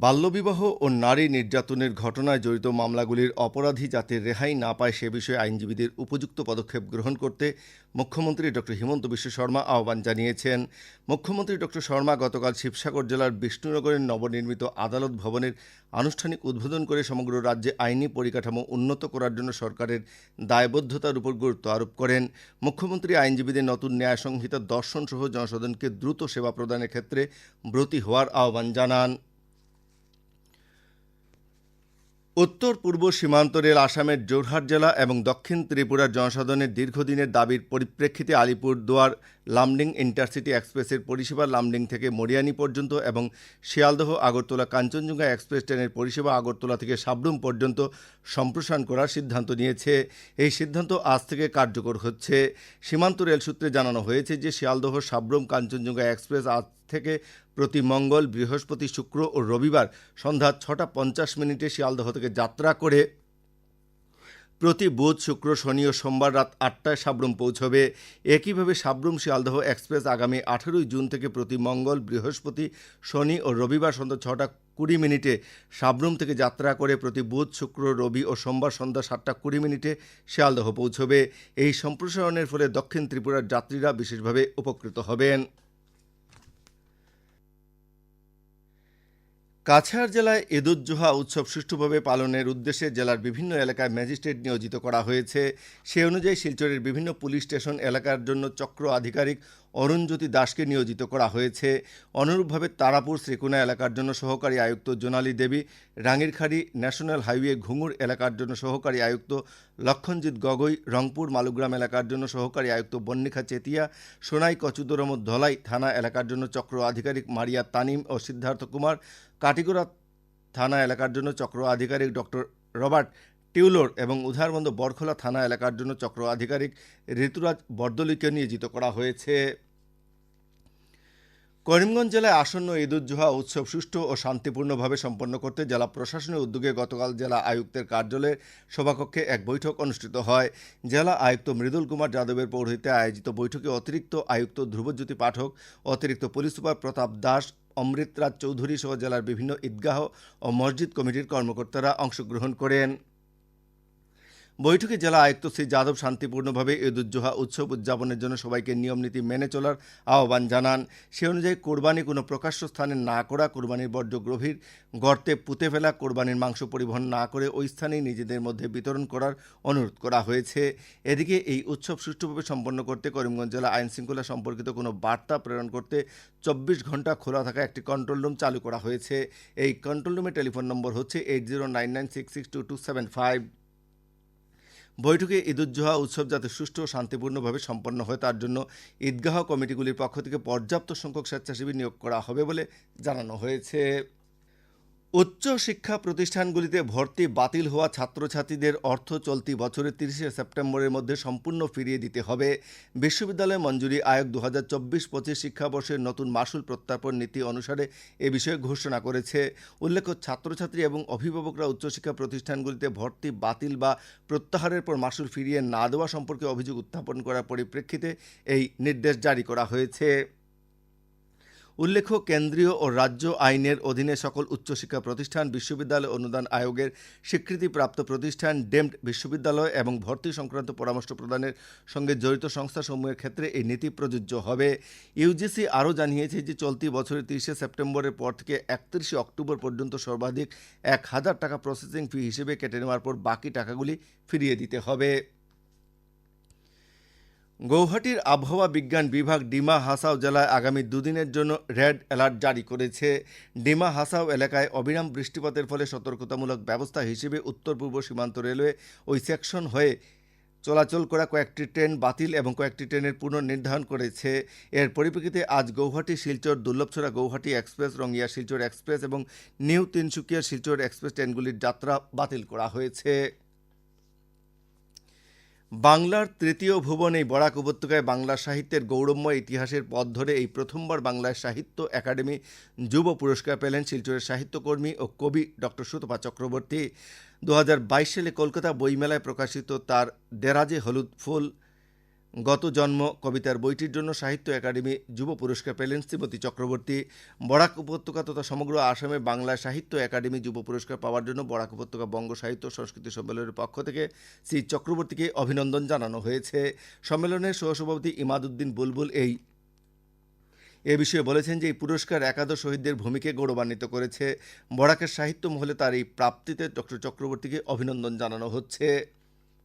বাল্যবিবাহ ও নারী নির্যাতনের ঘটনায় জড়িত মামলাগুলির অপরাধী যাতে রেহাই না পায় সে বিষয়ে আইনজীবীদের উপযুক্ত পদক্ষেপ গ্রহণ করতে মুখ্যমন্ত্রী ড. হিমন্ত বিশ্ব শর্মা আহ্বান জানিয়েছেন। মুখ্যমন্ত্রী ড. শর্মা গতকাল শিবসাগর জেলার বিষ্ণুনগরের নবনির্মিত আদালত ভবনের আনুষ্ঠানিক উদ্বোধন করে সমগ্র রাজ্যে আইনি পরিকাঠামো উন্নত করার জন্য সরকারের দায়বদ্ধতার উপর গুরুত্ব আরোপ করেন। মুখ্যমন্ত্রী আইনজীবীদের নতুন ন্যায় সংহিতা দর্শন সহ জনসাধারণকে দ্রুত সেবা প্রদানের ক্ষেত্রে ব্রতী হওয়ার আহ্বান জানান। উত্তর পূর্ব সীমান্ত রেল আসামের জোরহাট জেলা এবং দক্ষিণ ত্রিপুরার জনসাধারণের দীর্ঘদিনের দাবির পরিপ্রেক্ষিতে আলিপুর দুয়ার লামডিং ইন্টারসিটি এক্সপ্রেসের পরিষেবা লামডিং থেকে মরিয়ানি পর্যন্ত এবং শিয়ালদহ, আগরতলা, কাঞ্চনজঙ্ঘা এক্সপ্রেস ট্রেনের পরিষেবা আগরতলা থেকে সাবরুম পর্যন্ত সম্প্রসারণ করার সিদ্ধান্ত নিয়েছে। এই সিদ্ধান্ত আজ থেকে কার্যকর হচ্ছে। সীমান্ত রেল সূত্রে জানানো হয়েছে যে, শিয়ালদহ, সাবরুম, কাঞ্চনজঙ্ঘা এক্সপ্রেস আজ থেকে প্রতি মঙ্গল, বৃহস্পতি, শুক্র ও রবিবার সন্ধ্যা ছটা পঞ্চাশ মিনিটে শিয়ালদহ থেকে যাত্রা করে প্রতি বুধ, শুক্র, শনি ও সোমবার রাত আটটায় সাবরুম পৌঁছবে। একইভাবে সাবরুম শিয়ালদহ এক্সপ্রেস আগামী আঠেরোই জুন থেকে প্রতি মঙ্গল, বৃহস্পতি, শনি ও রবিবার সন্ধ্যা ছটা কুড়ি মিনিটে সাবরুম থেকে যাত্রা করে প্রতি বুধ, শুক্র, রবি ও সোমবার সন্ধ্যা সাতটা কুড়ি মিনিটে শিয়ালদহ পৌঁছবে। এই সম্প্রসারণের ফলে দক্ষিণ ত্রিপুরার যাত্রীরা বিশেষভাবে উপকৃত হবেন। কাছাড় জেলায় ঈদুজ্জোহা উৎসব সুষ্ঠুভাবে পালনের উদ্দেশ্যে জেলার বিভিন্ন এলাকায় ম্যাজিস্ট্রেট নিয়োজিত করা হয়েছে। সে অনুযায়ী শিলচরের বিভিন্ন পুলিশ স্টেশন এলাকার জন্য চক্র আধিকারিক অরুণজ্যোতি দাসকে নিয়োজিত করা হয়েছে। অনুরূপভাবে তারাপুর শ্রীকোনা এলাকার জন্য সহকারী আয়ুক্ত জোনালী দেবী রাঙ্গিরখাড়ি ন্যাশনাল হাইওয়ে ঘুঙুর এলাকার জন্য সহকারী আয়ুক্ত লক্ষণজিৎ গগৈ, রংপুর মালুগ্রাম এলাকার জন্য সহকারী আয়ুক্ত বন্নিখা চেতিয়া, সোনাই কচুদরম ধলাই থানা এলাকার জন্য চক্র আধিকারিক মারিয়া তানিম ও সিদ্ধার্থ কুমার, কাটিগড়া থানা এলাকার জন্য চক্র আধিকারিক ডক্টর রবার্ট টিউলোর এবং উধারবন্দ বরখোলা থানা এলাকার জন্য চক্র আধিকারিক ঋতুরাজ বর্দলিকে নিয়োজিত করা হয়েছে। করিমগঞ্জ জেলায় আসন্ন ঈদুজ্জোহা উৎসব সুষ্ঠু ও শান্তিপূর্ণভাবে সম্পন্ন করতে জেলা প্রশাসনের উদ্যোগে গতকাল জেলা আয়ুক্তের কার্যালয়ের সভাকক্ষে এক বৈঠক অনুষ্ঠিত হয়। জেলা আয়ুক্ত মৃদুল কুমার যাদবের পৌরহিত্যে আয়োজিত বৈঠকে অতিরিক্ত আয়ুক্ত ধ্রুবজ্যোতি পাঠক, অতিরিক্ত পুলিশ সুপার প্রতাপ দাস, অমৃতরাজ চৌধুরী সহ জেলার বিভিন্ন ঈদগাহ ও মসজিদ কমিটির কর্মকর্তারা অংশগ্রহণ করেন। বৈঠকে জেলা আয়ুক্ত শ্রী যাদব শান্তিপূর্ণভাবে ঈদুজ্জোহা উৎসব উদযাপনের জন্য সবাইকে নিয়মনীতি মেনে চলার আহ্বান জানান। সে অনুযায়ী কোরবানি কোনো প্রকাশ্য স্থানে না করা, কোরবানির বর্জ্য গভীর গর্তে পুঁতে ফেলা, কোরবানির মাংস পরিবহন না করে ওই স্থানেই নিজেদের মধ্যে বিতরণ করার অনুরোধ করা হয়েছে। এদিকে এই উৎসব সুষ্ঠুভাবে সম্পন্ন করতে করিমগঞ্জ জেলা আইন শৃঙ্খলা সম্পর্কিত কোনো বার্তা প্রেরণ করতে চব্বিশ ঘণ্টা খোলা থাকা একটি কন্ট্রোল রুম চালু করা হয়েছে। এই কন্ট্রোল রুমের টেলিফোন নম্বর হচ্ছে eight zero nine nine six six two two seven five. বৈঠকে ঈদুজ্জোহা উৎসব যাতে সুষ্ঠু ও শান্তিপূর্ণভাবে সম্পন্ন হয়, তার জন্য ঈদগাহ কমিটিগুলির পক্ষ থেকে পর্যাপ্ত সংখ্যক স্বেচ্ছাসেবী নিয়োগ করা হবে বলে জানানো হয়েছে। উচ্চ শিক্ষা প্রতিষ্ঠানগুলিতে ভর্তি বাতিল হওয়া ছাত্রছাত্রীদের অর্থ চলতি বছরের তিরিশে সেপ্টেম্বরের মধ্যে সম্পূর্ণ ফিরিয়ে দিতে হবে। বিশ্ববিদ্যালয় মঞ্জুরি আয়োগ দু হাজার চব্বিশ পঁচিশ শিক্ষাবর্ষের নতুন মাসুল প্রত্যাপন নীতি অনুসারে এ বিষয়ে ঘোষণা করেছে। উল্লেখ্য, ছাত্রছাত্রী এবং অভিভাবকরা উচ্চশিক্ষা প্রতিষ্ঠানগুলিতে ভর্তি বাতিল বা প্রত্যাহারের পর মাসুল ফিরিয়ে না দেওয়া সম্পর্কে অভিযোগ উত্থাপন করার পরিপ্রেক্ষিতে এই নির্দেশ জারি করা হয়েছে। উল্লেখ্য, কেন্দ্রীয় ও রাজ্য আইনের অধীনে সকল উচ্চশিক্ষা প্রতিষ্ঠান, বিশ্ববিদ্যালয় অনুদান আয়োগের স্বীকৃতিপ্রাপ্ত প্রতিষ্ঠান, ডেমড বিশ্ববিদ্যালয় এবং ভর্তি সংক্রান্ত পরামর্শ প্রদানের সঙ্গে জড়িত সংস্থাসমূহের ক্ষেত্রে এই নীতি প্রযোজ্য হবে। ইউজিসি আরও জানিয়েছে যে, চলতি বছরের তিরিশে সেপ্টেম্বরের পর থেকে একত্রিশে অক্টোবর পর্যন্ত সর্বাধিক এক হাজার টাকা প্রসেসিং ফি হিসেবে কেটে নেওয়ার পর বাকি টাকাগুলি ফিরিয়ে দিতে হবে। গৌহাটির আবহাওয়া বিজ্ঞান বিভাগ ডিমা হাসাও জেলায় আগামী দুদিনের জন্য রেড অ্যালার্ট জারি করেছে। ডিমা হাসাও এলাকায় অবিরাম বৃষ্টিপাতের ফলে সতর্কতামূলক ব্যবস্থা হিসেবে উত্তর পূর্ব সীমান্ত রেলওয়ে ওই সেকশন হয়ে চলাচল করা কয়েকটি ট্রেন বাতিল এবং কয়েকটি ট্রেনের পুনর্নির্ধারণ করেছে। এর পরিপ্রেক্ষিতে আজ গৌহাটি, শিলচর, দুর্লভছড়া, গৌহাটি এক্সপ্রেস, রঙিয়া, শিলচর এক্সপ্রেস এবং নিউ তিনসুকিয়া, শিলচর এক্সপ্রেস ট্রেনগুলির যাত্রা বাতিল করা হয়েছে। বাংলার তৃতীয় ভুবন এই বরাক উপত্যকায় বাংলা সাহিত্যের গৌরবময় ইতিহাসের পথ ধরে এই প্রথমবার বাংলায় সাহিত্য একাডেমি যুব পুরস্কার পেলেন শিলচরের সাহিত্যকর্মী ও কবি ডক্টর সুতপা চক্রবর্তী। দু হাজার বাইশ সালে কলকাতা বইমেলায় প্রকাশিত তার দেরাজে হলুদ ফুল গত জন্ম কবিতার বইটির জন্য সাহিত্য একাডেমি যুব পুরস্কার পেলেন শ্রীমতী চক্রবর্তী। বরাক উপত্যকা তথা সমগ্র আসামে বাংলা সাহিত্য একাডেমি যুব পুরস্কার পাওয়ার জন্য বরাক উপত্যকা বঙ্গ সাহিত্য সংস্কৃতি সম্মেলনের পক্ষ থেকে শ্রী চক্রবর্তীকে অভিনন্দন জানানো হয়েছে। সম্মেলনের সহসভাপতি ইমাদুদ্দিন বুলবুল এই। এ বিষয়ে বলেছেন যে এই পুরস্কার একাদশ শহীদদের ভূমিকে গৌরবান্বিত করেছে। বরাকের সাহিত্য মহলে তার এই প্রাপ্তিতে ডক্টর চক্রবর্তীকে অভিনন্দন জানানো হচ্ছে।